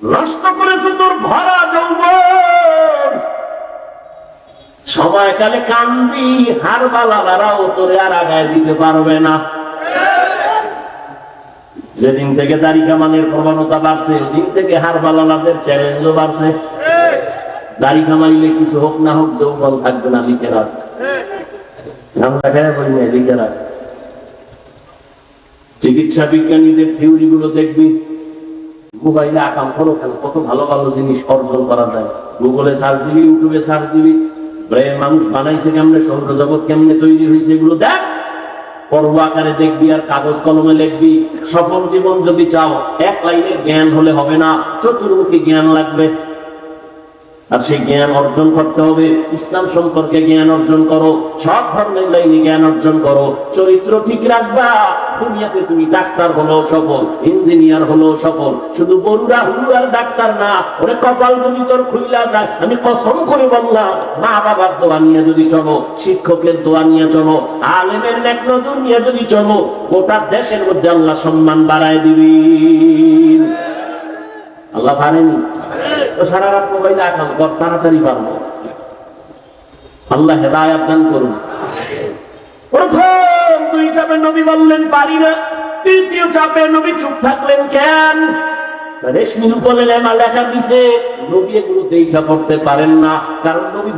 নষ্ট করেছে তোর ভরা যৌবন। সময়কালে কান্দি, হার বালারাও তোরে আর আগায় দিতে পারবে না। যেদিন থেকে দাড়ি কামানের প্রবণতা বাড়ছে, ওদিন থেকে হার বালালাদের চ্যালেঞ্জও বাড়ছে। দাড়ি কামাইলে কিছু হোক না হোক, যৌবন থাকবে না লিখে না লিখে রাখ চিকিৎসা বিজ্ঞানীদের থিওরি গুলো দেখবি। মোবাইলে আকাম করো কেন? কত ভালো ভালো জিনিস অর্জন করা যায়। গুগলে সার্চ দিবি ইউটিউবে সার্চ দিবি। ব্রেন মানুষ বানাইছে কেমনে? সৌরজগৎ কেমনে তৈরি হয়েছে এগুলো দেখ। পর্ব আকারে দেখবি আর কাগজ কলমে লিখবি। সফল জীবন যদি চাও, এক লাইনে জ্ঞান হলে হবে না। চতুর্মুখী জ্ঞান লাগবে। আর সেই জ্ঞান অর্জন করতে হবে। ইসলাম সম্পর্কে জ্ঞান অর্জন করো, সব ধর্মের লাইনে জ্ঞান অর্জন করো, চরিত্র ঠিক রাখবা। দুনিয়াতে তুমি ডাক্তার হলো সফল, ইঞ্জিনিয়ার হলো সফল, শুধু বরুরা হুরুরার ডাক্তার না, ওরে কপাল যদি তোর খুইলা যায়, আমি কসম করে বললাম, মা বাবার দোয়া নিয়ে যদি চলো, শিক্ষকের দোয়া নিয়ে চলো, আলেমের নেক নজর নিয়ে যদি চলো, গোটা দেশের মধ্যে আল্লাহ সম্মান বাড়ায় দিবি। আল্লাহ পারেনি? সারা রাত মোবাইলে আকাম কর তাড়াতাড়ি আল্লাহ হেদায়াত দান করুন। প্রথম দুই চাপে নবী বললেন, পারি না। তৃতীয় চাপে নবী চুপ থাকলেন, কেন?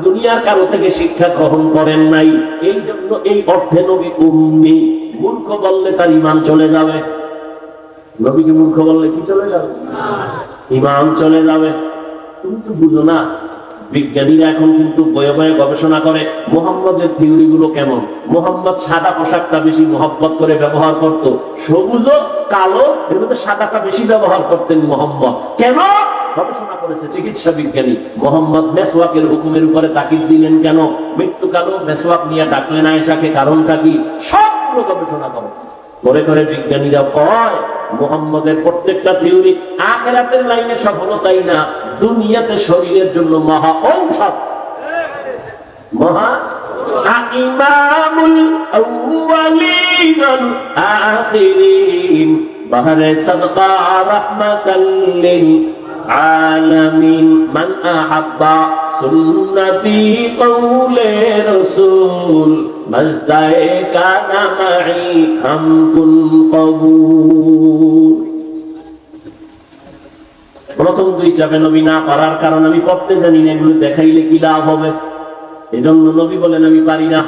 দুনিয়ার কারও থেকে শিক্ষা গ্রহণ করেন নাই। এই জন্য এই অর্থে নবী উম্মি। মূর্খ বললে তার ইমান চলে যাবে। নবীকে মূর্খ বললে কি চলে যাবে? ইমান চলে যাবে। তুমি তো বুঝো না, বিজ্ঞানীরা এখন কিন্তু বয়ে বয়ে গবেষণা করে মোহাম্মদের থিওরি গুলো কেমন? মোহাম্মদ সাদা পোশাকটা বেশি করে ব্যবহার করত সবুজ কালো এর মধ্যে সাদাটা বেশি ব্যবহার করতেন মোহাম্মদ। কেন? গবেষণা করেছে চিকিৎসা বিজ্ঞানী। মোহাম্মদ মেসওয়াকের হুকুমের উপরে তাকিদ দিলেন কেন? মৃত্যুকালও মেসওয়াক নিয়ে ডাকলেন আয়েশাকে কারণটা কি? সবগুলো গবেষণা করে। করে করে বিজ্ঞানীরা কয় মোহাম্মদের প্রত্যেকটা থিওরি আখেরাতের লাইনে সফলতাই না? দুনিয়াতে শরীরের জন্য মহা ঔষধ। মহা? ইমামুল আউয়ালিন ওয়াল আখিরিন عالمين من أحب سنتي قول رسول مجدئ كان معي هم كن قبول প্রথম দুই চাপে নবী না পারার কারণ আমি পড়তে জানি না এগুলো দেখাইলে কি লাভ হবে এই জন্য নবী বলেন আমি পারি না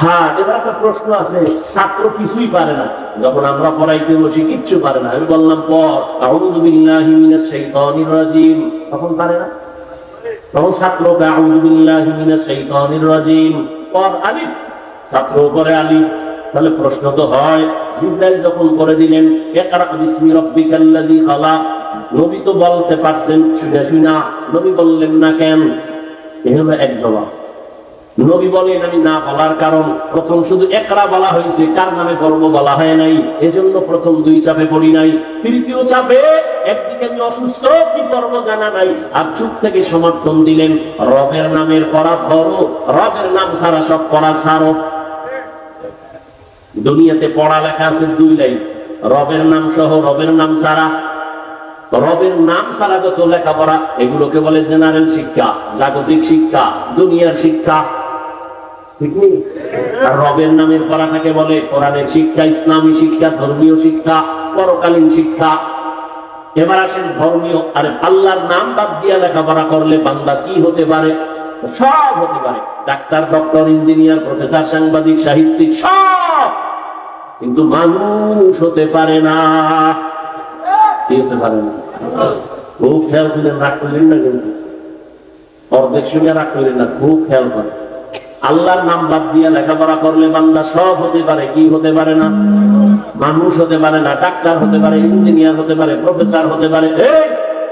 হ্যাঁ এবার একটা প্রশ্ন আছে, ছাত্র কিছুই পারে না। যখন আমরা পড়াইতে বসি, কিচ্ছু পারে না। আমি বললাম পর আউযু বিল্লাহি মিনাশ শাইতানির রাজিম। তখন পারে না। তখন ছাত্র, আউযু বিল্লাহি মিনাশ শাইতানির রাজিম। পর আলিফ। ছাত্র করে আলিফ। তাহলে প্রশ্ন তো হয়, জিব্রাইল যখন করে দিলেন, ইকরা বিসমি রাব্বিকাল্লাযী খালাক। নবী তো বলতে পারতেন, শুনে শুনা, নবী বললেন না কেন? এ হলো এক জবাব। নবী বলেন, আমি না বলার কারণ প্রথম শুধু একরা বলা হয়েছে, কার নামে গর্ব বলা হয় নাই। এজন্য প্রথম দুই চাপে পড়ি নাই। তৃতীয় চাপে একদিকে আমি অসুস্থ, কি করব জানা নাই। আর চুপ থেকে সমর্থন দিলেন, রবের নামের পড়া ধরো, রবের নাম ছাড়া সব পড়া ছাড়ো। দুনিয়াতে পড়ালেখা আছে দুই লাইন, রবের নাম সহ রবের নাম ছাড়া। রবের নাম ছাড়া যত লেখাপড়া, এগুলোকে বলে জেনারেল শিক্ষা, জাগতিক শিক্ষা, দুনিয়ার শিক্ষা। রবের নামের পড়াটাকে বলে কোরআনের শিক্ষা, ইসলামী শিক্ষা, ধর্মীয় শিক্ষা, পরকালীন শিক্ষা। এবার আসেন ধর্মীয়, আরে আল্লাহর নাম বাদ দিয়া লেখাপড়া করলে বান্দা কি হতে পারে? সব হতে পারে। ডাক্তার, ডক্টর, ইঞ্জিনিয়ার, প্রফেসর, সাংবাদিক, সাহিত্যিক, সব। কিন্তু মানুষ হতে পারে না। কি হতে পারে না? খুব খেয়াল করলেন রাগ করলেন না কিন্তু অর্ধেক সঙ্গে রাগ করলেন না, খুব খেয়াল করেন। আল্লাহর নাম বাদ দিয়ে লেখাপড়া করলে বান্দা সব হতে পারে, কি হতে পারে না? মানুষ হতে পারে না, ডাক্তার হতে পারে, ইঞ্জিনিয়ার হতে পারে, প্রফেসর হতে পারে।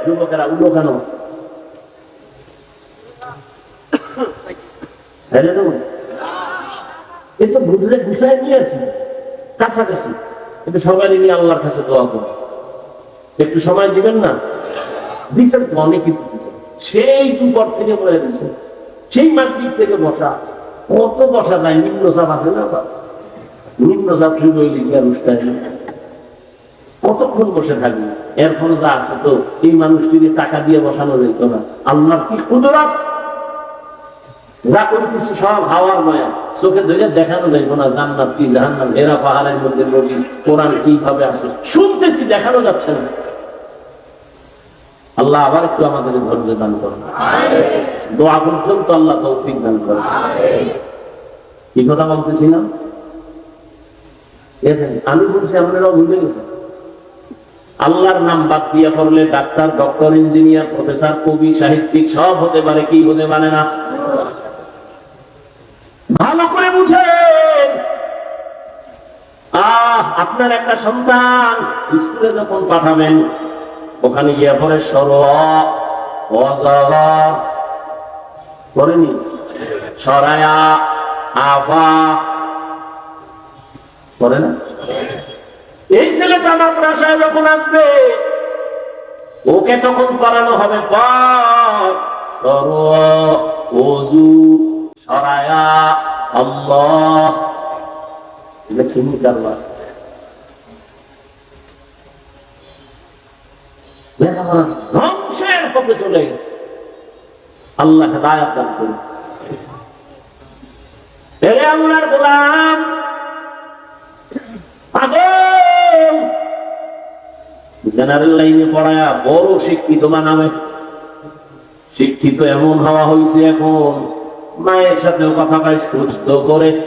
যুবকেরা উলো কেন? গুছাই নিয়েছি কাছাকাছি। কিন্তু সবাই নিয়ে আল্লাহর কাছে দোয়া করো। একটু সময় দিবেন না? দিচ্ছেন তো অনেক সেই দুপর থেকে বলে দিচ্ছেন সেই মাটির থেকে বসা। কত বসা যায়? নিম্ন চাপ আছে না নিম্ন চাপ শুরু হইলে কি আর উঠতে হয় না? কতক্ষণ বসে থাকবে? এরপর যা আছে তো? এই মানুষটিকে টাকা দিয়ে বসানো যেত না। আল্লাহ কি কুদরত? যা করতেছি সব হাওয়ার মায়া। চোখে ধরে দেখানো যাইব না, জান্নাত কি জাহান্নাম? এরা পাহাড়ের মধ্যে নদী কোরআন কীভাবে আছে? শুনতেছি, দেখানো যাচ্ছে না। আল্লাহ আবার একটু আমাদের ধৈর্য দান করেন। দোয়া পর্যন্ত আল্লাহ তৌফিক দান করেন। কি কথা বলতেছিলাম? আমি বলছি আপনারাও ভুলে গেছেন। আল্লাহর নাম বাদ দিয়ে পড়লে ডাক্তার ডক্টর ইঞ্জিনিয়ার প্রফেসর কবি সাহিত্যিক সব হতে পারে কি হতে পারে না? ভালো করে বুঝেন আহ আপনার একটা সন্তান স্কুলে যখন পাঠাবেন ওখানে গিয়ে পরে সর করেনি সরায়া, আফা। করে না? এই ছেলেটা মাদ্রাসায় যখন আসবে, ওকে তখন করানো হবে সর সরায়া, আল্লাহ। এটা চিনি কারবার ধ্বংসের পথে চলে গেছে। আল্লাহ দান করুন। আল্লাহর গোলাম, পাগল! জেনারেল লাইনে পড়ায়া বড় শিক্ষিত বানাবে। শিক্ষিত এমন হওয়া হয়েছে এখন, মায়ের সাথেও কথা কয় শুদ্ধ করে।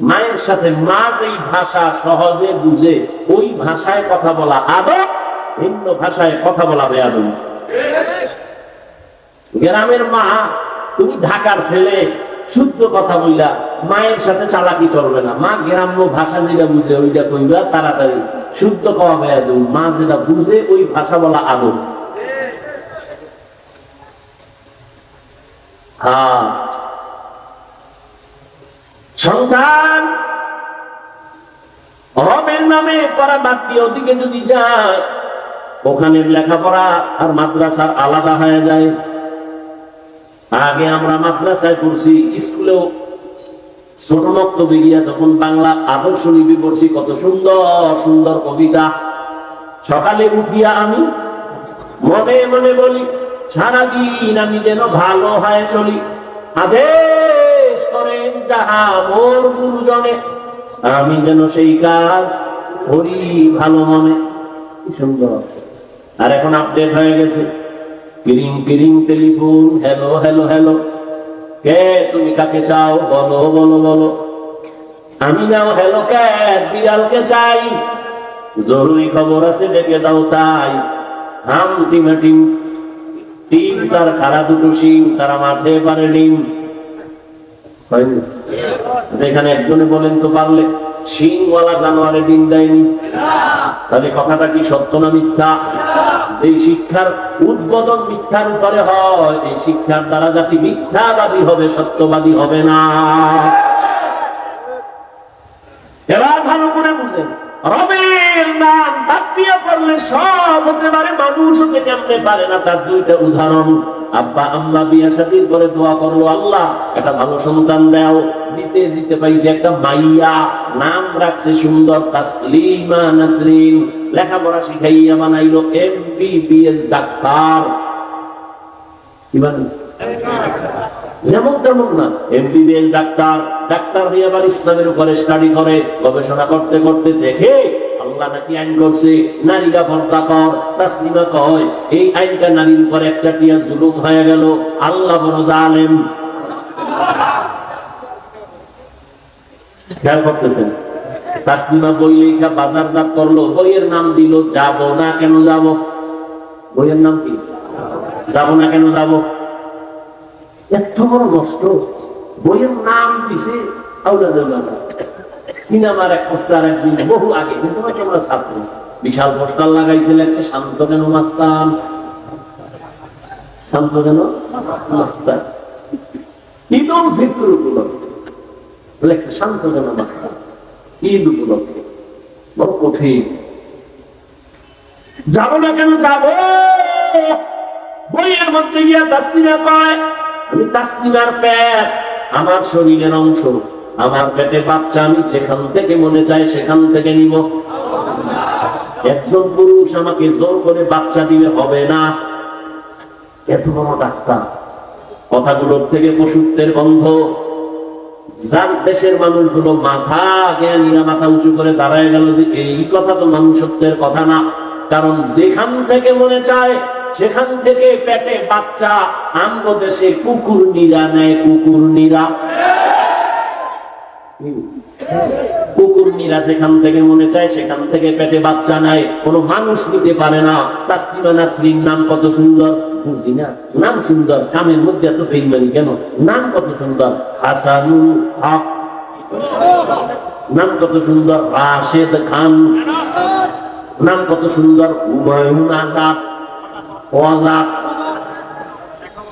মায়ের সাথে মা যেই ভাষা সহজে বুঝে, ওই ভাষায় কথা বলা আদব ভিন্ন ভাষায় কথা বলা বেয়াদব গ্রামের মা, তুমি ঢাকার ছেলে, শুদ্ধ কথা বললা মায়ের সাথে চালাকি চলবে না। মা গ্রাম্য ভাষা যেটা বুঝে, ওইটা কইবা, তাড়াতাড়ি শুদ্ধ কওয়া বেয়াদব মা যেটা বুঝে, ওই ভাষা বলা আদব হ্যাঁ। সন্তান, রবের নামে পড়া বাদ দিয়ে ওদিকে যদি যায় ওখানের লেখাপড়া আর মাদ্রাসার আলাদা হয়ে যায়। আগে আমরা মাদ্রাসায় পড়ছি, স্কুলেও ছোট বক্তব্য গিয়া তখন বাংলা আদর্শ লিপি পড়ছি, কত সুন্দর সুন্দর কবিতা। সকালে উঠিয়া আমি মনে মনে বলি, সারাদিন আমি যেন ভালো হয়ে চলি। আদেশ করেন যাহা মোর গুরুজনে আমি যেন সেই কাজ করি ভালো মনে। সুন্দর। আর এখন আপডেট হয়ে গেছে। কিরিং কিরিং টেলিফোন হ্যালো হ্যালো হ্যালো কে তুমি কাকে চাও? বলো বলো বলো। আমি নাও হ্যালো ক্যাট বিড়ালকে চাই। জরুরি খবর আছে, ডেকে দাও তাই। হাম টিমা টিম টিম তার খারা দুটো সিং তারা মাঠে পারে ডিম। যেখানে একজনে বলেন তো পারলে। সিংওয়ালা জানোয়ারে দিন দেয়নি। তাহলে কথাটা কি সত্য না মিথ্যা? যেই শিক্ষার উদ্বোধন মিথ্যার উপরে হয়, এই শিক্ষার দ্বারা জাতি মিথ্যাবাদী হবে, সত্যবাদী হবে না। এবার ভালো করে বুঝেন। রবের নাম পড়লে সব হতে পারে, মানুষ কেমনে পারে না? তার দুইটা উদাহরণ। আব্বা, আম্মা বিয়া করে দোয়া করল, আল্লাহ, একটা ভালো সন্তান দাও। দিতে দিতে পাইছে একটা মাইয়া, নাম রাখছে সুন্দর, তাসলিমা নাসরিন। লেখাপড়া শিখাইয়া বানাইলো, এমবিবিএস ডাক্তার। কি যেমন তেমন না, এমবিবিএস ডাক্তার। ডাক্তার হয়ে আবার ইসলামের উপরে স্টাডি করে, গবেষণা করতে করতে দেখে আল্লাহ নাকি আইন করছে, নারীরা কর, তাসলিমা কয় এই আইনটা নারীর উপর জুলুম হয়ে গেল। আল্লাহ বড় জালেম। খেয়াল করতেছেন? তাসলিমা বই লেখা বাজারজাত করল, বইয়ের নাম দিল, যাব না কেন যাব? বইয়ের নাম কি? যাব না কেন যাব? এত বড় নষ্ট। বইয়ের নাম দিছে সিনেমার এক পোস্টার একদিন বহু আগে, কিন্তু হয়তো আমরা ছাত্র। বিশাল পোস্টার লাগাইছে লেগছে শান্ত কেন মাস্তান? শান্ত কেন মাস্তান? ঈদ উল ফিতর উপলক্ষে। লেগছে শান্ত কেন মাস্তান? ঈদ উপলক্ষে। বড় কঠিন। যাব না কেন যাব? বইয়ের মধ্যে গিয়া তাসলিমা কয়, আমি তাসলিমার পেট আমার শরীরের অংশ, আমার পেটে বাচ্চা আমি যেখান থেকে মনে চাই সেখান থেকে নিব। একজন পুরুষ আমাকে জোর করে বাচ্চা দিবে হবে না। এত বড় ডাক্তার, কথাগুলোর থেকে পশুত্বের গন্ধ। যার দেশের মানুষগুলো মাথা জ্ঞানীরা মাথা উঁচু করে দাঁড়ায় গেল যে এই কথা তো মানুষত্বের কথা না, কারণ যেখান থেকে মনে চায় সেখান থেকে পেটে বাচ্চা আঙ্গ দেশে কুকুর নিরা নেয় কুকুর নিরা কুকুর নিরা যেখান থেকে মনে চায়, সেখান থেকে পেটে বাচ্চা নেয়। কোনো মানুষ নিতে পারে না। তাসলিমা নাসরিন, নাম কত সুন্দর? বুঝলি না। নাম সুন্দর। কামের মধ্যে এত বেইমানি কেন? নাম কত সুন্দর? হাসানুল হক। নাম কত সুন্দর? রাশেদ খান। নাম কত সুন্দর? হুমায়ুন আজাদ।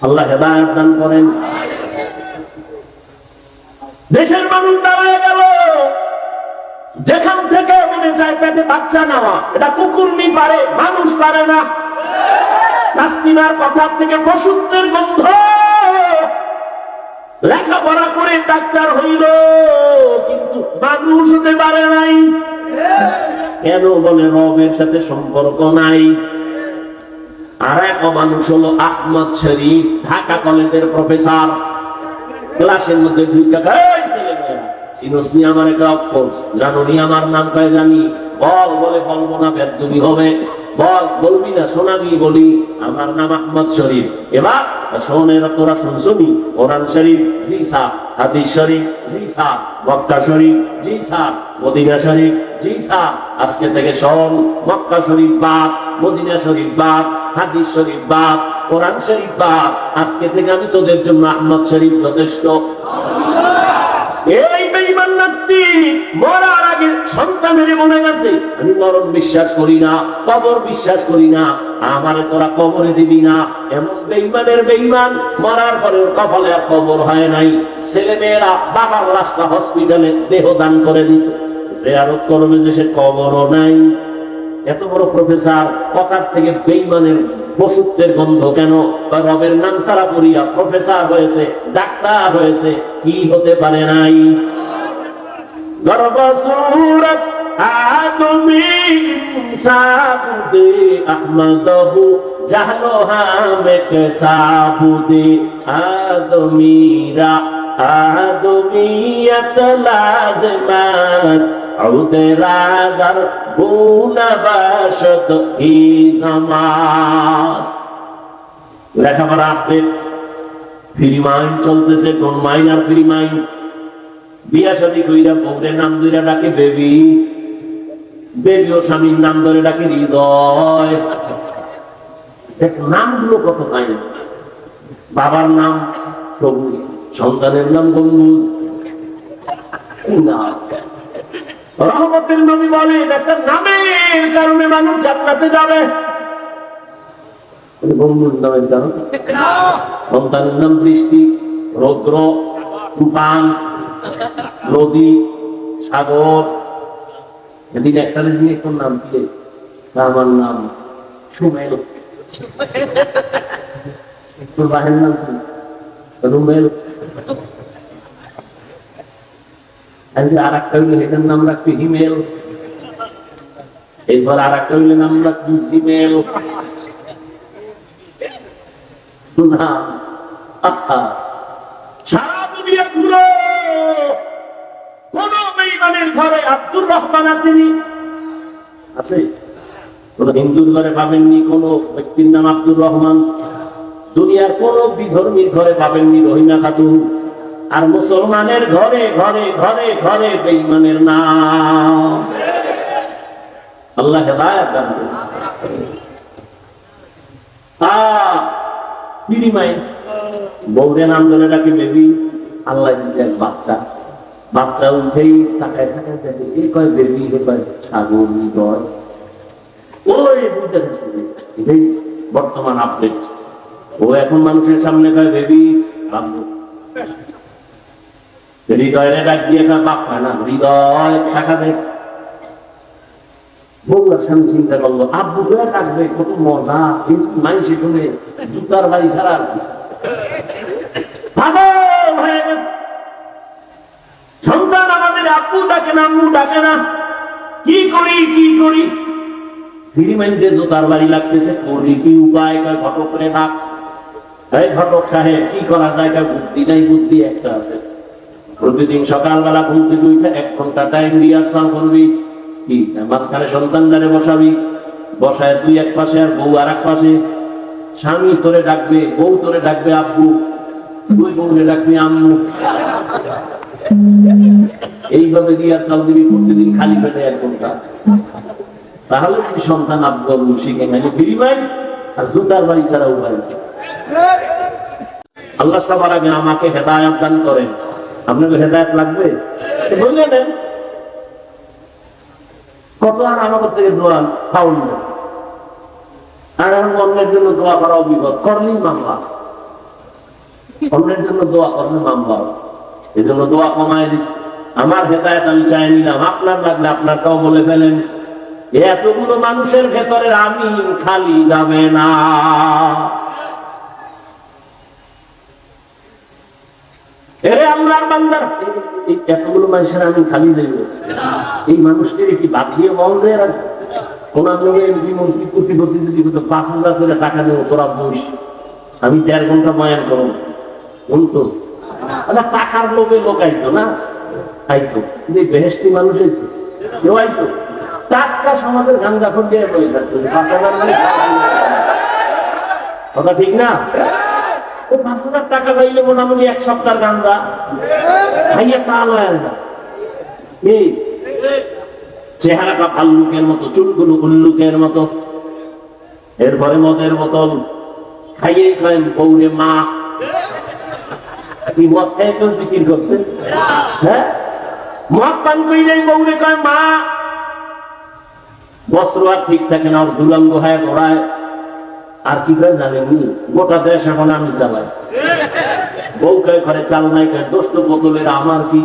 আল্লাহ দান করেন। দেশের মানুষ দাঁড়ায় গেল। যেখান থেকে মনে চায় পেটে বাচ্চা নেওয়া। এটা কুকুর নি পারে, মানুষ পারে না। কথার থেকে পশুত্বের গন্ধ। লেখাপড়া করে ডাক্তার হইল, কিন্তু সম্পর্ক নাই? আর এক মানুষ হলো আহমদ শরীফ, ঢাকা কলেজের প্রফেসর। ক্লাসের মধ্যে দুই টাকা আমার একটা আমার নাম কয় জানি? বল, বলে হবে। বল, বলবি না, শোনাবি বলি। আমার নাম আহমদ শরীফ। এবার তোরা শরীফ, জি হাদিস শরীফ, জি স্যার। মক্কা শরীফ, জি স্যার। মদিনা শরীফ, জি স্যার। আজকে থেকে শোন, মক্কা শরীফ বাদ, মদিনা শরীফ বাদ। হাদিস শরীফ বাদ, কোরআন শরীফ বাদ। আজকে থেকে আমি তোদের জন্য আহমদ শরীফ যথেষ্ট। আমারে তোরা কবরে দিবি না। বেঈমানের বেঈমান, মরার কপালে আর কবর হয় নাই। ছেলে মেয়েরা হসপিটালে দেহ দান করে দিছে। কবরও নাই। এত বড় প্রফেসর কথার থেকে বেইমানের পশুত্বের গন্ধ কেন? রবের নাম সারা পড়িয়া প্রফেসর হয়েছে, ডাক্তার হয়েছে, কি হতে পারে নাই? গর্ব সুরত আদমি ইনসাবুদে আহমদহু জাহলো হামেক সাবুদে আদমিরা, আদমিয়ত লাজমাস আউদরাগার গুণবাসত হি সমাস লেখাপড়া আপডেট ফ্রি মাইন চলতেছে, কোন মাইন আর ফ্রি মাইন? বিয়া শাদী কইরা বউরে নাম দুইরা ডাকে বেবি। বেবি ও স্বামীর নাম ধরে ডাকে হৃদয়। নামগুলো কত কাহিনী বাবার নাম সবুজ, সন্তানের নাম গঙ্গুজ না। রহমতের নবী বলেন একটা নামের কারণে মানুষ জান্নাতে যাবে। সাগর। সুমেল রুমেল আর একটা নাম রাখবি হিমেল। এরপর আর একটা নাম রাখবি জিমেল। না। সারা দুনিয়া ঘুরো। কোন ঘরে আব্দুর রহমান আসেনি। আছে? কোন হিন্দুর ঘরে পাবেননি, কোন ব্যক্তির নাম আব্দুর রহমান। দুনিয়ার কোন বিধর্মীর ঘরে পাবেননি রহিমা খাতুন। আর মুসলমানের ঘরে ঘরে ঘরে ঘরে বেইমানের নাম। আল্লাহ হেদায়াত দান। বিনিময় বৌরে নাম ধরে ডাকে, বেবি, আল্লাহ দিচ্ছে এক বাচ্চা। বাচ্চা উঠেই তাকায় তাকায় দেখে, এ কয় বেবি, এ কয় সাগর হৃদয় ওই বুঝতে গেছে এটাই বর্তমান আপডেট। ও এখন মানুষের সামনে কয়, বেবি বাবু হৃদয়ের ডাক দিয়ে কয় বাপ না, হৃদয় দেয় স্বামী চিন্তা করল, আব্বু করে ডাকবে কত মজা, কিন্তু জুতার ছাড়া সন্তান আমাদের আব্বু ডাকে না, আম্মু ডাকে না। কি করি কি করি? গিরিমাইন্ডে জোতার বাড়ি লাগতেছে করি কি উপায়? কয় ঘটক রে ডাক এই ঘটক সাহেব, কি করা যায়? বুদ্ধি নাই, বুদ্ধি একটা আছে। প্রতিদিন সকালবেলা ঘুম থেকে উঠে এক ঘণ্টা টাইম রিহার্সাল করবি। কি? মাঝখানে সন্তানদারে বসাবি। বসায় তুই এক পাশে আর বউ আর এক পাশে। স্বামী তোরে ডাকবে, বউ তোরে ডাকবে আব্বু। তুই বউরে ডাকবি আম্মু। এইভাবে রিহার্সাল দিবি প্রতিদিন খালি পেটে এক ঘণ্টা। তাহলে তুই সন্তান আব্বু শিখে নেবে? বিনিময় আর জুতার বাড়ি ছাড়া উপায়। আল্লাহ সবার আগে আমাকে হেদায়ত দান করেন। আপনাকে হেদায়ত লাগবে? নেন কত আর থেকে দোয়া। আর এখন অন্যের জন্য দোয়া করা মামলা। অন্যের জন্য দোয়া করলে মামলা। এই জন্য দোয়া কমায় দিস আমার হেদায়ত আমি চাই নিলাম। আপনার লাগলে আপনারটাও বলে ফেলেন। এতগুলো মানুষের ভেতরে আমি খালি যাবে না। এতগুলো মানুষের আমি খালি এই বাঁচিয়ে হতো পাঁচ হাজার করে টাকা আমি দেড় ঘণ্টা বয়ান করব বলতো আচ্ছা টাকার লোভে লোক আইতো না? আইতো। এই বেহেস্তি মানুষ আইতো কেউ আইতো। টাটকা সমাজের গান ফোন দিয়ে যে পাঁচ হাজার কথা ঠিক না? ও পাঁচ হাজার টাকা পাইলে মোটামুটি এক সপ্তাহ গান্দা খাইয়া তাল হয়ে এই, চেহারাটা ভাল্লুকের মতো, চুলগুলো উল্লুকের মতো। এরপরে মদের বোতল। খাইয়ে খাইন বৌরে মা। কি মদ খাই কেউ জিকির করছে? হ্যাঁ? মদ পান করি নাই বৌরে কয়, মা, বস্ত্র আর ঠিক থাকে না, ওর দুলঙ্গ হয় ঘোড়ায় আর কি করে জানেনি গোটা দেশ এখন আমি চালাই। বউ কয় ঘরে চাল নাই দোষ দোস্ত বোতলের আমার কি?